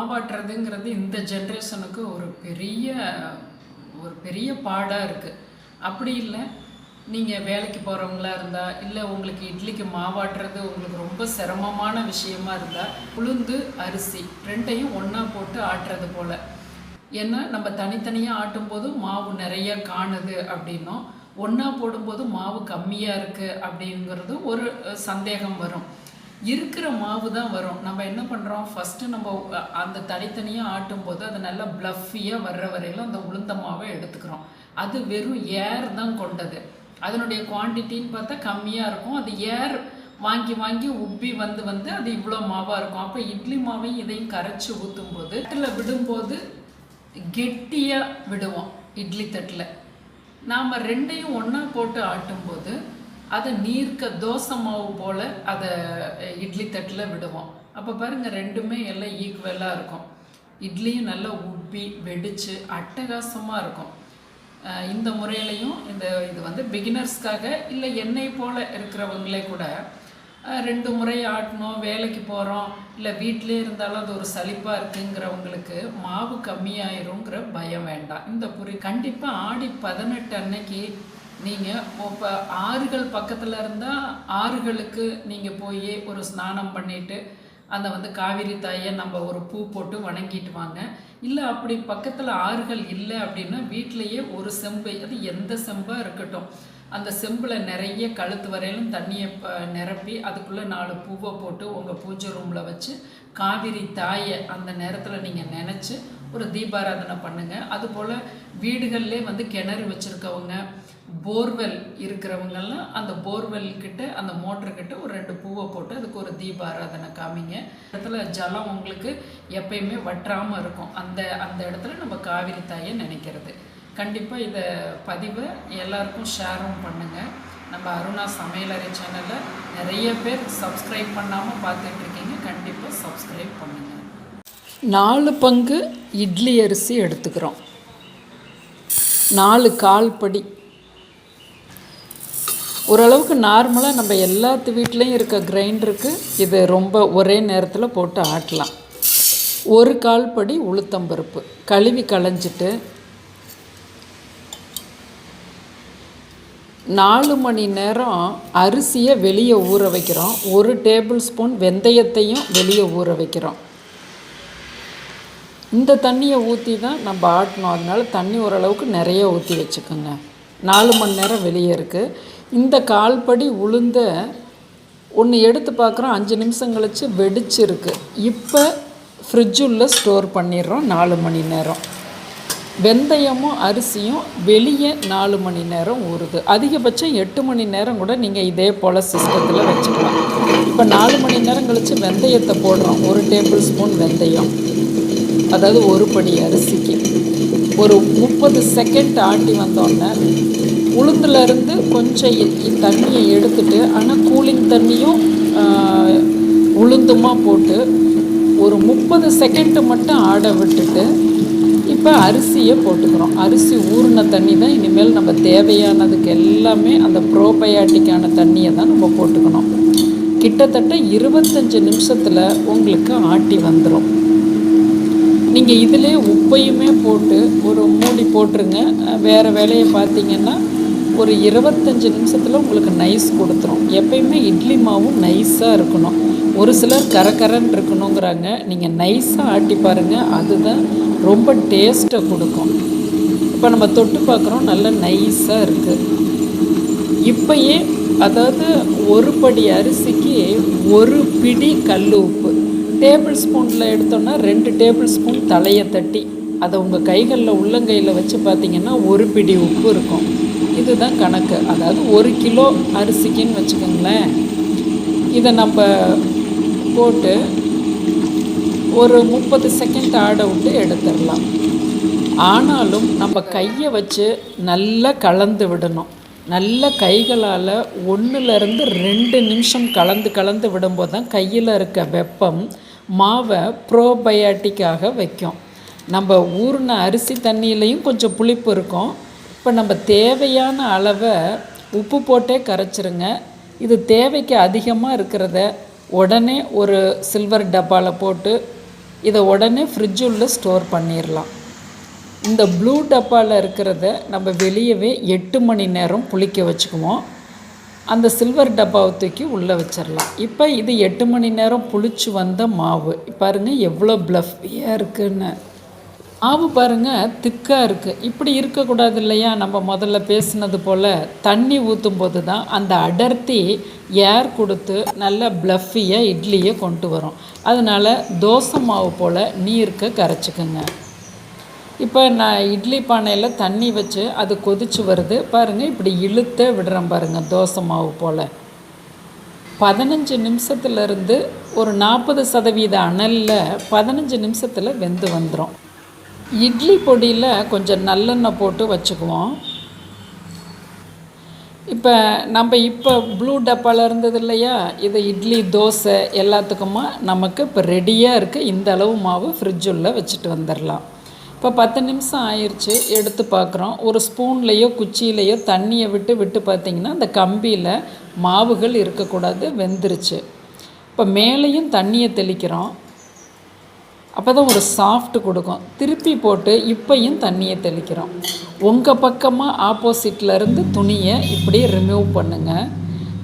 மாவாட்டுறதுங்கிறது இந்த ஜென்ரேஷனுக்கு ஒரு பெரிய ஒரு பெரிய பாடாக இருக்குது அப்படி இல்லை நீங்கள் வேலைக்கு போகிறவங்களா இருந்தால் இல்லை உங்களுக்கு இட்லிக்கு மாவாட்டுறது உங்களுக்கு ரொம்ப சிரமமான விஷயமா இருந்தால் உளுந்து அரிசி ரெண்டையும் ஒன்றா போட்டு ஆட்டுறது போல். ஏன்னா நம்ம தனித்தனியாக ஆட்டும்போது மாவு நிறைய காணுது அப்படின்னும். ஒன்றா போடும்போது மாவு கம்மியாக இருக்குது அப்படிங்கிறது ஒரு சந்தேகம் வரும். இருக்கிற மாவு தான் வரும். நம்ம என்ன பண்ணுறோம் ஃபஸ்ட்டு நம்ம அந்த தனித்தனியாக ஆட்டும்போது அது நல்லா ப்ளஃபியாக வர்ற வரையிலும் அந்த உளுந்த மாவை எடுத்துக்கிறோம். அது வெறும் ஏர் தான் கொண்டது. அதனுடைய குவான்டிட்டின்னு பார்த்தா கம்மியாக இருக்கும். அது ஏர் வாங்கி வாங்கி உப்பி வந்து வந்து அது இவ்வளோ மாவாக இருக்கும். அப்போ இட்லி மாவையும் இதையும் கரைச்சி ஊற்றும்போது தட்டில் விடும்போது கெட்டியாக விடுவோம். இட்லி தட்டில். நாம் ரெண்டையும் ஒன்றா போட்டு ஆட்டும்போது அதை நீர்க்க தோசை மாவு போல் அதை இட்லி தட்டில் விடுவோம். அப்போ பாருங்கள் ரெண்டுமே எல்லாம் ஈக்குவலாக இருக்கும். இட்லியும் நல்லா உப்பி வெடித்து அட்டகாசமாக இருக்கும். இந்த முறையிலையும் இந்த இது வந்து பிகினர்ஸ்க்காக இல்லை என்னை போல் இருக்கிறவங்களே கூட ரெண்டு முறை ஆட்டணும் வேலைக்கு போகிறோம் இல்லை வீட்டிலே இருந்தாலும் அது ஒரு சலிப்பாக இருக்குங்கிறவங்களுக்கு மாவு கம்மியாயிருங்கிற பயம் வேண்டாம். இந்த புரி கண்டிப்பாக ஆடி பதினெட்டு அன்னைக்கு நீங்கள் இப்போ ஆறுகள் பக்கத்தில் இருந்தால் ஆறுகளுக்கு நீங்கள் போய் ஒரு ஸ்நானம் பண்ணிவிட்டு அந்த வந்து காவிரி தாயை நம்ம ஒரு பூ போட்டு வணங்கிட்டு வாங்க. இல்லை அப்படி பக்கத்தில் ஆறுகள் இல்லை அப்படின்னா வீட்டிலையே ஒரு செம்பு அது எந்த செம்பாக இருக்கட்டும். அந்த செம்பில் நிறைய கழுத்து வரையிலும் தண்ணியை ப- நிரப்பி அதுக்குள்ளே நாலு பூவை போட்டு உங்கள் பூஜை ரூமில் வச்சு காவிரி தாயை அந்த நேரத்தில் நீங்கள் நினச்சி ஒரு தீபாராதனை பண்ணுங்கள் அதுபோல் வீடுகள்லே வந்து கிணறு வச்சுருக்கவங்க போர்வெல் இருக்கிறவங்கெல்லாம் அந்த போர்வெல் கிட்ட அந்த மோட்டர் கிட்ட ஒரு ரெண்டு பூவை போட்டு அதுக்கு ஒரு தீப ஆராதனை காமிங்க. இடத்துல ஜலம் உங்களுக்கு எப்பயுமே வற்றாமல் இருக்கும். அந்த அந்த இடத்துல நம்ம காவிரி தாயை நினைக்கிறது. கண்டிப்பாக இதை பதிவை எல்லாருக்கும் ஷேரும் பண்ணுங்கள் நம்ம அருணா சமையலறை சேனலை நிறைய பேர் சப்ஸ்கிரைப் பண்ணாமல் பார்த்துட்டு இருக்கீங்க. கண்டிப்பாக சப்ஸ்கிரைப் பண்ணுங்கள் நாலு பங்கு இட்லி அரிசி எடுத்துக்கிறோம். நாலு கால் படி. ஓரளவுக்கு நார்மலாக நம்ம எல்லாத்து வீட்லேயும் இருக்க கிரைண்டருக்கு இது ரொம்ப ஒரே நேரத்தில் போட்டு ஆட்டலாம். ஒரு கால் படி உளுத்தம்பருப்பு கழுவி களைஞ்சிட்டு நாலு மணி நேரம் அரிசியை வெளியே ஊற வைக்கிறோம். ஒரு டேபிள் ஸ்பூன் வெந்தயத்தையும் வெளியே ஊற வைக்கிறோம். இந்த தண்ணியை ஊற்றி தான் நம்ம ஆட்டணும். அதனால தண்ணி ஓரளவுக்கு நிறைய ஊற்றி வச்சுக்கோங்க. நாலு மணி நேரம் வெளியே இருக்குது இந்த கால்படி உளுந்த ஒன்று எடுத்து பார்க்குறோம். அஞ்சு நிமிஷம் கழித்து வெடிச்சிருக்கு. இப்போ ஃப்ரிட்ஜுள்ள ஸ்டோர் பண்ணிடுறோம். நாலு மணி நேரம். வெந்தயமும் அரிசியும் வெளியே நாலு மணி நேரம் ஊறுது. அதிகபட்சம் எட்டு மணி நேரம் கூட நீங்கள் இதே போல் சிஸ்டத்தில் வச்சுக்கலாம். இப்போ நாலு மணி நேரம் கழித்து வெந்தயத்தை போடுறோம். ஒரு டேபிள் ஸ்பூன் வெந்தயம். அதாவது ஒரு படி அரிசிக்கு. ஒரு முப்பது செகண்ட் ஆட்டி வந்தோடனே உளுந்துலேருந்து கொஞ்சம் தண்ணியை எடுத்துட்டு ஆனால் கூலிங் தண்ணியும் உளுந்துமாக உளுந்துமா போட்டு ஒரு முப்பது செகண்டு மட்டும் ஆட விட்டுட்டு இப்போ அரிசியை போட்டுக்கிறோம். அரிசி ஊறின தண்ணி தான் இனிமேல் நம்ம தேவையானதுக்கு எல்லாமே அந்த ப்ரோபயாட்டிக்கான தண்ணியை தான் நம்ம போட்டுக்கணும். கிட்டத்தட்ட இருபத்தஞ்சி நிமிஷத்தில் உங்களுக்கு ஆட்டி வந்துடும் நீங்கள் இதிலே உப்பையுமே போட்டு ஒரு மூடி போட்டுருங்க. வேறு வேலையை பார்த்தீங்கன்னா ஒரு இருபத்தஞ்சி நிமிஷத்தில் உங்களுக்கு நைஸ் கொடுத்துரும். எப்பயுமே இட்லி மாவும் நைஸாக இருக்கணும். ஒரு சிலர் கரகரன்னு இருக்கணுங்கிறாங்க. நீங்கள் நைஸாக ஆட்டி பாருங்கள் அதுதான் ரொம்ப டேஸ்ட்டை கொடுக்கும். இப்போ நம்ம தொட்டு பார்க்குறோம். நல்லா நைஸாக இருக்குது இப்பயே அதாவது ஒரு படி அரிசிக்கு ஒரு பிடி கல் உப்பு. டேபிள் ஸ்பூனில் எடுத்தோன்னா ரெண்டு டேபிள் ஸ்பூன் தலையை தட்டி. அதை உங்கள் கைகளில் உள்ளங்கையில் வச்சு பார்த்தீங்கன்னா ஒரு பிடி உப்பு இருக்கும். இதுதான் கணக்கு. அதாவது ஒரு கிலோ அரிசிக்குன்னு வச்சுக்கோங்களேன். இதை நம்ம போட்டு ஒரு முப்பது செகண்ட் ஆட விட்டு எடுத்துடலாம். ஆனாலும் நம்ம கையை வச்சு நல்லா கலந்து விடணும். நல்ல கைகளால் ஒன்றுலேருந்து ரெண்டு நிமிஷம் கலந்து கலந்து விடும்போது தான் கையில் இருக்க வெப்பம் மாவை ப்ரோபயாட்டிக்காக வைக்கும். நம்ம ஊறின அரிசி தண்ணியிலையும் கொஞ்சம் புளிப்பு இருக்கும். இப்போ நம்ம தேவையான அளவை உப்பு போட்டே கரைச்சிருங்க. இது தேவைக்கு அதிகமாக இருக்கிறத உடனே ஒரு சில்வர் டப்பாவில் போட்டு இதை உடனே ஃப்ரிட்ஜுள்ள ஸ்டோர் பண்ணிடலாம் இந்த ப்ளூ டப்பாவில் இருக்கிறத நம்ம வெளியவே எட்டு மணி நேரம் புளிக்க வச்சுக்குவோம். அந்த சில்வர் டப்பாவை தூக்கி உள்ளே வச்சிடலாம் இப்போ இது எட்டு மணி நேரம் புளிச்சு வந்த மாவு. பாருங்கள் எவ்வளோ ப்ளஃபியாக இருக்குன்னு. மாவு பாருங்கள் திக்காக இருக்குது இப்படி இருக்கக்கூடாது இல்லையா? நம்ம முதல்ல பேசுனது போல் தண்ணி ஊற்றும் போது தான் அந்த அடர்த்தி ஏர் கொடுத்து நல்ல ப்ளஃபியாக இட்லியை கொண்டு வரும். அதனால் தோசை மாவு போல் நீருக்கு கரைச்சிக்குங்க. இப்போ நான் இட்லி பானையில் தண்ணி வச்சு அது கொதிச்சு வருது. பாருங்கள் இப்படி இழுத்த விடுறேன் பாருங்கள் தோசை மாவு போல். பதினஞ்சு நிமிஷத்துலேருந்து ஒரு நாற்பது சதவீத அனலில் பதினஞ்சு நிமிஷத்தில் வெந்து வந்துடும் இட்லி பொடியில் கொஞ்சம் நல்லெண்ணெய் போட்டு வச்சுக்குவோம். இப்போ நம்ம இப்போ ப்ளூ டப்பாவில் இருந்தது இல்லையா? இது இட்லி தோசை எல்லாத்துக்குமா நமக்கு இப்போ ரெடியாக இருக்குது இந்த அளவு மாவு ஃப்ரிட்ஜுள்ளே வச்சுட்டு வந்துடலாம் இப்போ பத்து நிமிஷம் ஆயிடுச்சு எடுத்து பார்க்குறோம். ஒரு ஸ்பூன்லேயோ குச்சியிலையோ தண்ணியை விட்டு விட்டு பார்த்திங்கன்னா அந்த கம்பியில் மாவுகள் இருக்கக்கூடாது வெந்துருச்சு. இப்போ மேலேயும் தண்ணியை தெளிக்கிறோம். அப்போ தான் ஒரு சாஃப்ட் கொடுக்கும். திருப்பி போட்டு இப்பையும் தண்ணியை தெளிக்கிறோம். உங்கள் பக்கமாக ஆப்போசிட்டில் இருந்து துணியை இப்படி ரிமூவ் பண்ணுங்கள்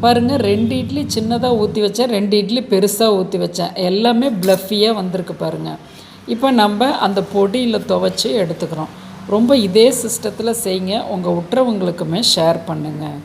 பாருங்கள் ரெண்டு இட்லி சின்னதாக ஊற்றி வச்சேன் ரெண்டு இட்லி பெருசாக ஊற்றி வச்சேன். எல்லாமே ப்ளஃபியாக வந்திருக்கு பாருங்கள் இப்போ நம்ம அந்த பொடியில் துவைச்சி எடுத்துக்கிறோம். ரொம்ப இதே சிஸ்டத்தில் செய்யுங்க உங்கள் உற்றவங்களுக்குமே ஷேர் பண்ணுங்கள்